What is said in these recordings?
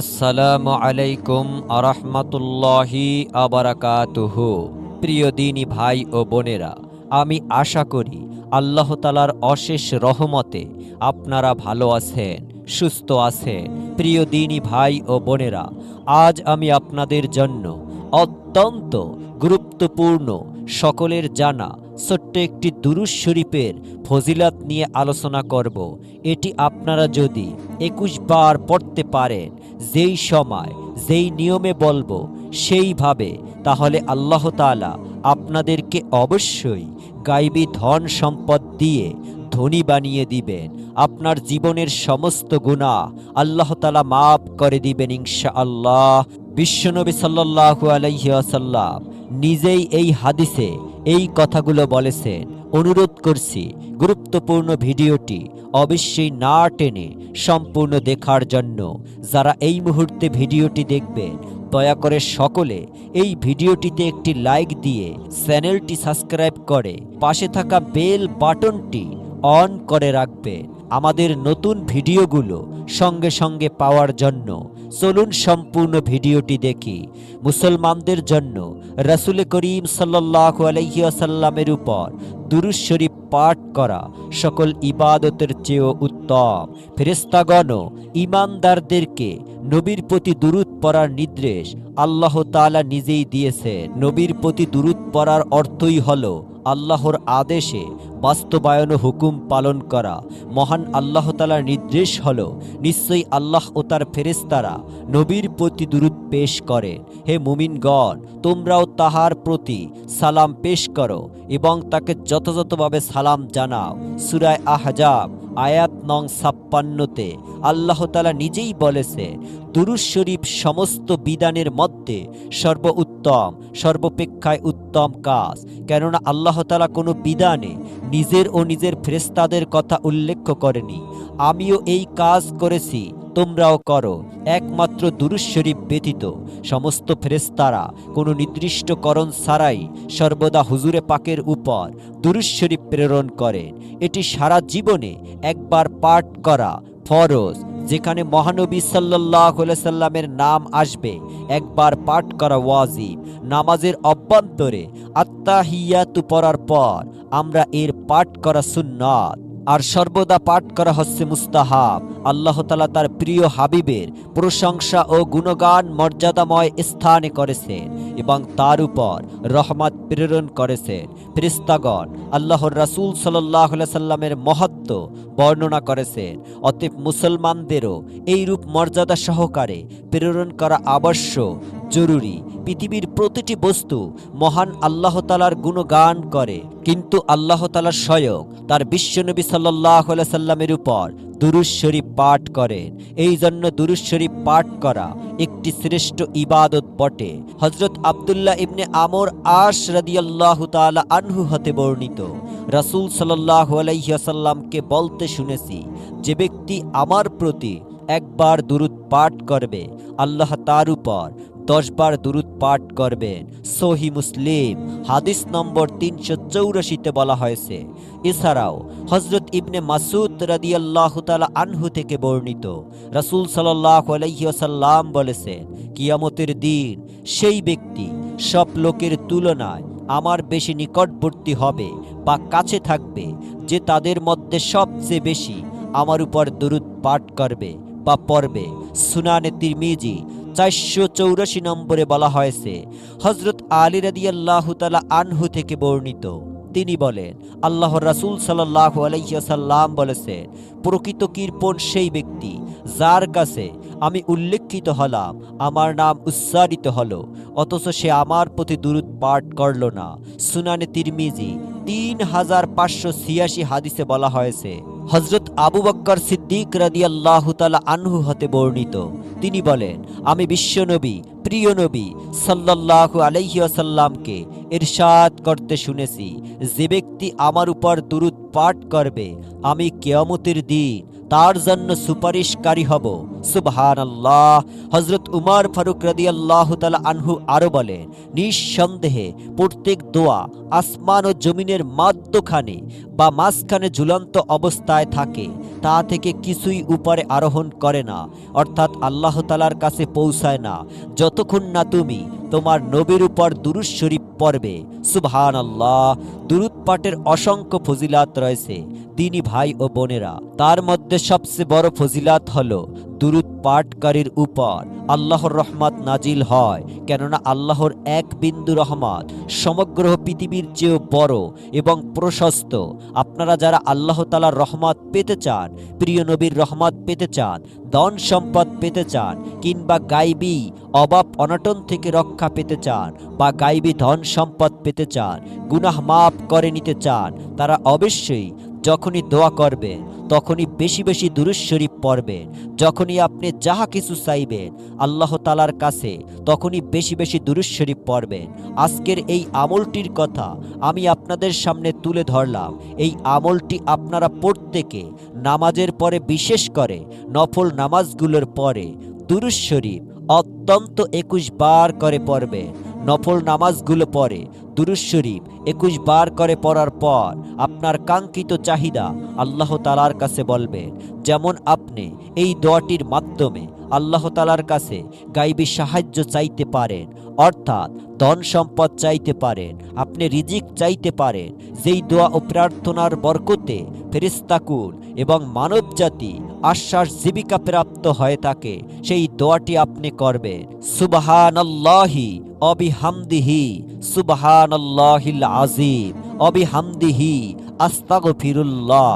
আসসালামু আলাইকুম আরহামতুল্লাহি আবারাকাতুহু। প্রিয় দিনী ভাই ও বোনেরা, আমি আশা করি আল্লাহ তালার অশেষ রহমতে আপনারা ভালো আছেন, সুস্থ আছেন। প্রিয় দিনী ভাই ও বোনেরা, আজ আমি আপনাদের জন্য অত্যন্ত গুরুত্বপূর্ণ সকলের জানা ছোট্ট একটি দুরুজ শরীফের ফজিলাত নিয়ে আলোচনা করব। এটি আপনারা যদি একুশ বার পড়তে পারেন যেই সময়, যেই নিয়মে বলব, সেইভাবে, তাহলে আল্লাহ তাআলা আপনাদেরকে অবশ্যই গাইবী ধন সম্পদ দিয়ে ধনী বানিয়ে দিবেন। আপনার জীবনের সমস্ত গুণা আল্লাহ তালা মাফ করে দিবেন ইনশা আল্লাহ বিশ্বনবী সাল্লাহু আলাইসাল্লাম নিজেই এই হাদিসে এই কথাগুলো বলেছেন অনুরোধ করছি, গুরুত্বপূর্ণ ভিডিওটি অবশ্যই না টেনে সম্পূর্ণ দেখার জন্য। যারা এই মুহূর্তে ভিডিওটি দেখবেন, দয়া করে সকলে এই ভিডিওটিতে একটি লাইক দিয়ে চ্যানেলটি সাবস্ক্রাইব করে পাশে থাকা বেল বাটনটি অন করে রাখবে আমাদের নতুন ভিডিওগুলো সঙ্গে সঙ্গে পাওয়ার জন্য চলুন সম্পূর্ণ ভিডিওটি দেখি। মুসলমানদের জন্য রাসুল করিম সাল্লাহ আলহিয়াসাল্লামের উপর দুরুজ শরীফ পাঠ করা, সকল ইবাদতের চেয়েও উত্তম। ফেরেস্তাগণ ইমানদারদেরকে নবীর প্রতি দুরুদ পড়ার নির্দেশ আল্লাহ তালা নিজেই দিয়েছে নবীর প্রতি দুরুদ পড়ার অর্থই হল আল্লাহর আদেশে বাস্তবায়ন হুকুম পালন করা। মহান আল্লাহ তালার নির্দেশ হল, নিশ্চয়ই আল্লাহ ও তার ফেরেস্তারা নবীর প্রতি দূরত পেশ করে হে মুমিনগণ, তোমরাও তাহার প্রতি সালাম পেশ করো এবং তাকে যথাযথভাবে সালাম জানাও। সুরায় আহজাব, আয়াত নং ছাপ্পান্নতে আল্লাহ তালা নিজেই বলেছে দুরুজ শরীফ সমস্ত বিধানের মধ্যে সর্ব উত্তম সর্বপেক্ষায় উত্তম কাজ। কেননা আল্লাহতালা কোনো বিধানে নিজের ও নিজের ফ্রেস্তাদের কথা উল্লেখ করেনি। আমিও এই কাজ করেছি তোমরাও করো। একমাত্র দুরুজ শরীফ ব্যতীত সমস্ত ফেরেস্তারা কোনো নির্দিষ্টকরণ ছাড়াই সর্বদা হুজুরে পাকের উপর দুরুজ শরীফ প্রেরণ করেন। এটি সারা জীবনে একবার পাঠ করা ফরজ। যেখানে মহানবী সাল্লাহ সাল্লামের নাম আসবে, একবার পাঠ করা ওয়াজিব। নামাজের অভ্যন্তরে আত্মাহিয়াতু পড়ার পর আমরা এর পাঠ করা সুন্নাত। আর সর্বদা পাঠ করা হচ্ছে মুস্তাহাব। আল্লাহ তালা তার প্রিয় হাবিবের প্রশংসা ও গুণগান মর্যাদাময় স্থানে করেছেন এবং তার উপর রহমত প্রেরণ করেছেন। ফেরিস্তাগণ আল্লাহর রাসূল সাল্লাহ সাল্লামের মহত্ব বর্ণনা করেছেন। অতএব মুসলমানদেরও এই রূপ মর্যাদা সহকারে প্রেরণ করা আবশ্যক, জরুরি। পৃথিবীর প্রতিটি বস্তু মহান আল্লাহ তালার গুণগান করে। কিন্তু আল্লাহ তালা স্বয়ং তার বিশ্বনবী সাল্লাহ সাল্লামের উপর দুরুজ শরীফ পাঠ করেন। এই জন্য দুরুজ শরীফ পাঠ করা একটি শ্রেষ্ঠ ইবাদত বটে। হজরত আবদুল্লাহ ইবনে আমর আশ রাদিয়াল্লাহ তাআলা আনহু হতে বর্ণিত। রাসূল সাল্লাহ আলাইসাল্লামকে বলতে শুনেছি, যে ব্যক্তি আমার প্রতি একবার দুরুদ পাঠ করবে, আল্লাহ তার উপর দশবার দুরুদ পাঠ করবেন সহি মুসলিম, হাদিস নম্বর তিনশো চৌরাশিতে বলা হয়েছে। এছাড়াও হজরত ইবনে মাসুদ রাদিয়াল্লাহ তালা আনহু থেকে বর্ণিত। রাসূল সাল্লাহ আলাইসাল্লাম বলেছেন, কিয়ামতের দিন সেই ব্যক্তি সব লোকের তুলনায় আমার বেশি নিকটবর্তী হবে বা কাছে থাকবে যে তাদের মধ্যে সবচেয়ে বেশি আমার উপর দুরুদ পাঠ করবে বা পড়বে। সুনানে তিরমিজি চারশো চৌরাশি নম্বরে বলা হয়েছে হজরত আলী রাদিয়াল্লাহু তালা আনহু থেকে বর্ণিত। তিনি বলেন, আল্লাহর রাসূল সাল্লাহ আলাইসাল্লাম বলেছেন প্রকৃত কীর্পণ সেই ব্যক্তি যার কাছে আমি উল্লেখিত হলাম, আমার নাম উচ্চারিত হলো, অথচ সে আমার প্রতি দুরুদ পাঠ করল না। সুনানে তিরমিজি তিন হাজার পাঁচশো ছিয়াশি হাদিসে বলা হয়েছে হজরত আবু বক্কর সিদ্দিক রাদি আল্লাহ তালা আনহু হতে বর্ণিত। তিনি বলেন, আমি বিশ্বনবী প্রিয় নবী, সাল্লাল্লাহু আসাল্লামকে ইরশাদ করতে শুনেছি। যে ব্যক্তি আমার উপর দুরুদ পাঠ করবে, আমি কেয়ামতের দিন তার জন্য সুপারিশকারী হব। সুবহান আল্লাহ হজরত উমার ফারুক রাদি আল্লাহ আনহু আরও বলেন, নিঃসন্দেহে প্রত্যেক দোয়া আসমান ও জমিনের মাধ্যখানে বা মাঝখানে ঝুলন্ত অবস্থায় থাকে, তা থেকে কিছুই উপরে আরোহণ করে না, অর্থাৎ আল্লাহ তালার কাছে পৌঁছায় না। যতক্ষণ না তুমি তোমার নবীর উপর দুরুদ শরীফ পড়বে। সুবহান আল্লাহ দুরুদ পাঠের অসংখ্য ফজিলাত রয়েছে। তিনি ভাই ও বোনেরা, তার মধ্যে সবচেয়ে বড় ফজিলাত হলো দুরুদ পাঠকারীর উপর আল্লাহর রহমত নাজিল হয়। কেননা আল্লাহর এক বিন্দু রহমত সমগ্র পৃথিবীর চেয়েও বড় এবং প্রশস্ত। আপনারা যারা আল্লাহ তালার রহমত পেতে চান, প্রিয় নবীর রহমত পেতে চান, ধন সম্পদ পেতে চান, কিংবা গাইবি অভাব অনটন থেকে রক্ষা পেতে চান, বা গাইবি ধন সম্পদ পেতে চান, গুনাহ মাফ করে নিতে চান, তারা অবশ্যই যখনই দোয়া করবেন তখনই বেশি বেশি দুরুদ শরীফ পড়বেন যখনই আপনি যাহা কিছু চাইবেন আল্লাহ তালার কাছে, তখনই বেশি বেশি দুরুদ শরীফ পড়বেন। আজকের এই আমলটির কথা আমি আপনাদের সামনে তুলে ধরলাম। এই আমলটি আপনারা প্রত্যেকে নামাজের পরে বিশেষ করে নফল নামাজগুলোর পরে দুরুদ শরীফ অত্যন্ত একুশ বার করে পড়বে নফল নামাজগুলো পরে দুরুদ শরীফ একুশ বার করে পড়ার পর আপনার কাঙ্ক্ষিত চাহিদা আল্লাহ তালার কাছে বলবেন যেমন আপনি এই দোয়াটির মাধ্যমে আল্লাহ তালার কাছে গাইবী সাহায্য চাইতে পারেন, অর্থাৎ ধন সম্পদ চাইতে পারেন, আপনি রিজিক চাইতে পারেন, যেই দোয়া ও প্রার্থনার বরকতে ফেরিস্তাকুল এবং মানব জাতি আশ্বাস জীবিকা প্রাপ্ত হয়ে থাকে, সেই দোয়াটি আপনি করবেন। সুবাহান আল্লাহি অবিহামদিহি সুবহানাল্লাহিল আজিম অবিহামদিহি আস্তাগফিরুল্লাহ।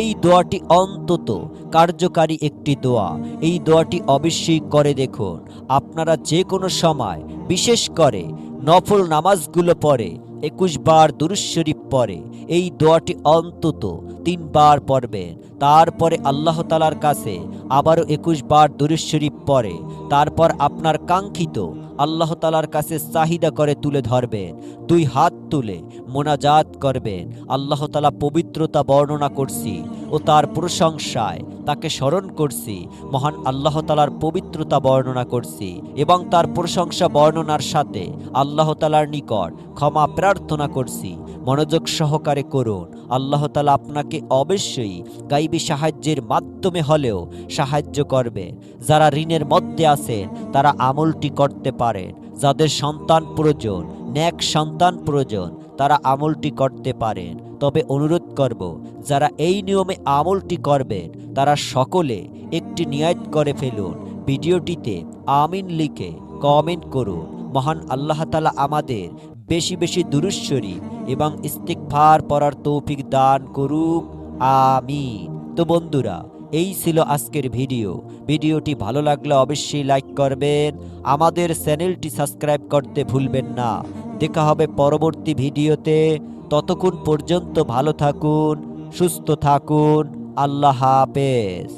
এই দোয়াটি অন্তত কার্যকারী একটি দোয়া। এই দোয়াটি অবশ্যই করে দেখুন। আপনারা যে কোনো সময়, বিশেষ করে নফল নামাজগুলো পড়ে একুশ বার দুরুশরীফ পরে এই দোয়াটি অন্তত তিনবার পড়বেন। তারপরে আল্লাহ তালার কাছে আবারও একুশ বার দুরুশরীফ পরে তারপর আপনার কাঙ্ক্ষিত আল্লাহ তালার কাছে চাহিদা করে তুলে ধরবেন। দুই হাত তুলে মোনাজাত করবেন। আল্লাহ তালা পবিত্রতা বর্ণনা করছি। ও তার প্রশংসায় তাকে স্মরণ করছি। মহান আল্লাহ তালার পবিত্রতা বর্ণনা করছি এবং তার প্রশংসা বর্ণনার সাথে আল্লাহ তালার নিকট ক্ষমা প্রার্থনা করছি। মনোযোগ সহকারে করুন। আল্লাহ তালা আপনাকে অবশ্যই গাইবী সাহায্যের মাধ্যমে হলেও সাহায্য করবে। যারা ঋণের মধ্যে আছেন, তারা আমলটি করতে পারেন। যাদের সন্তান প্রয়োজন ন্যাক সন্তান প্রয়োজন, তারা আমলটি করতে পারেন। তবে অনুরোধ করব, যারা এই নিয়মে আমলটি করবেন, তারা সকলে একটি নিয়াত করে ফেলুন। ভিডিওটিতে আমিন লিখে কমেন্ট করুন। মহান আল্লাহ তালা আমাদের বেশি বেশি দুরুশ্বরী এবং ইস্তিকফার পড়ার তৌফিক দান করুক। আমিন। তো বন্ধুরা, এই ছিল আজকের ভিডিও। ভিডিওটি ভালো লাগলে অবশ্যই লাইক করবেন। আমাদের চ্যানেলটি সাবস্ক্রাইব করতে ভুলবেন না। দেখা হবে পরবর্তী ভিডিওতে। ততক্ষণ পর্যন্ত ভালো থাকুন সুস্থ থাকুন। আল্লাহ হাফেজ।